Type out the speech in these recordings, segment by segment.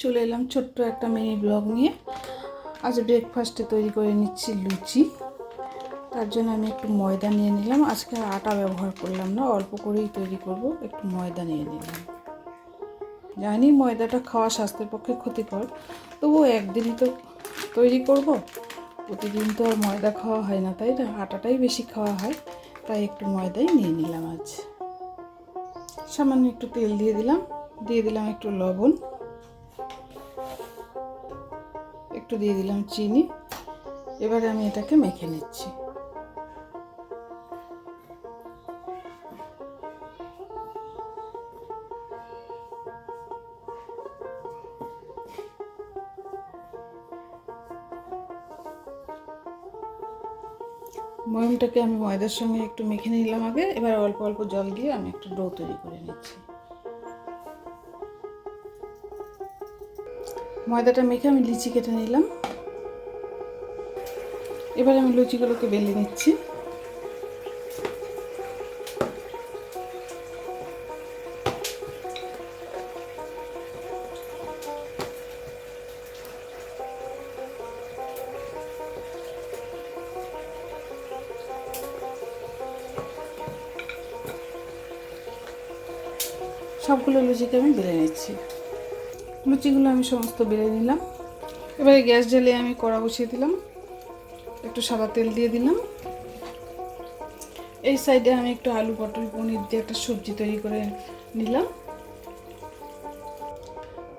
চলে এলাম ছোট্ট একটা মিনি ব্লগ নিয়ে। আজ ব্রেকফাস্টে তৈরি করে নিচ্ছি লুচি। তার জন্য আমি একটু ময়দা নিয়ে নিলাম। আজকে আটা ব্যবহার করলাম না, অল্প করেই তৈরি করব। একটু ময়দা নিয়ে নিলাম। জানি ময়দাটা খাওয়া স্বাস্থ্যের পক্ষে ক্ষতিকর, তবুও একদিনই তো তৈরি করব। প্রতিদিন তো আর ময়দা খাওয়া হয় না, তাই না? আটাটাই বেশি খাওয়া হয়, তাই একটু ময়দাই নিয়ে নিলাম আজ। সামান্য একটু তেল দিয়ে দিলাম। দিয়ে দিলাম একটু লবণ। একটু দিয়ে দিলাম চিনি। এবারে আমি এটাকে মেখে নিচ্ছি। ময়মটাকে আমি ময়দার সঙ্গে একটু মেখে নিলাম আগে। এবার অল্প অল্প জল দিয়ে আমি একটু ডো তৈরি করে নিচ্ছি। ময়দাটা মেখে আমি লিচি কেটে নিলাম। এবার আমি লুচিগুলোকে বেলে নিচ্ছি। সবগুলো লুচিকে আমি বেলে নিচ্ছি। লুচিগুলো আমি সমস্ত বেড়ে নিলাম। এবারে গ্যাস জ্বালিয়ে আমি কড়া বসিয়ে দিলাম। একটু সাদা তেল দিয়ে দিলাম। এই সাইডে আমি একটু আলু পটল পনির দিয়ে একটা সবজি তৈরি করে নিলাম।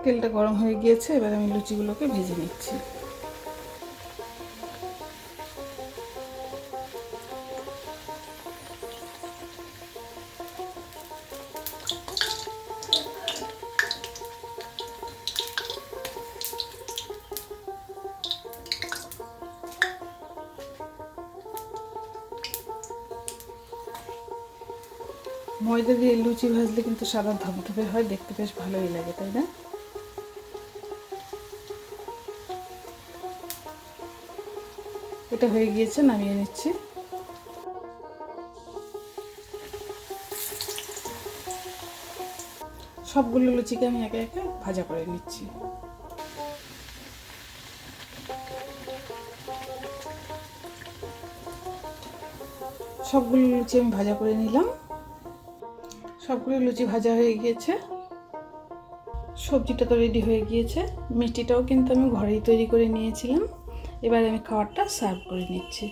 তেলটা গরম হয়ে গিয়েছে, এবার আমি লুচিগুলোকে ভেজে নিচ্ছি। ময়দা দিয়ে লুচি ভাজলে কিন্তু সাদা ধপধপে হয়, দেখতে বেশ ভালোই লাগে, তাই না? এটা হয়ে গিয়েছে, নামিয়ে নিচ্ছি। সবগুলো লুচিকে আমি একে একে ভাজা করে নিচ্ছি। সবগুলো লুচি আমি ভাজা করে নিলাম। সবগুলো লুচি ভাজা হয়ে গিয়েছে। সবজিটা তো রেডি হয়ে গিয়েছে। মিষ্টিটাও কিন্তু আমি ঘরেই তৈরি করে নিয়েছিলাম। এবার আমি খাবারটা সার্ভ করে নিচ্ছি।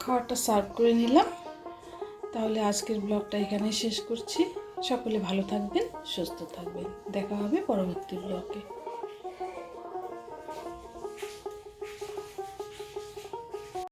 খাবারটা সার্ভ করে নিলাম। তাহলে আজকের ব্লগটা এখানে শেষ করছি। সকলে ভালো থাকবেন, সুস্থ থাকবেন। দেখা হবে পরবর্তী ব্লগে।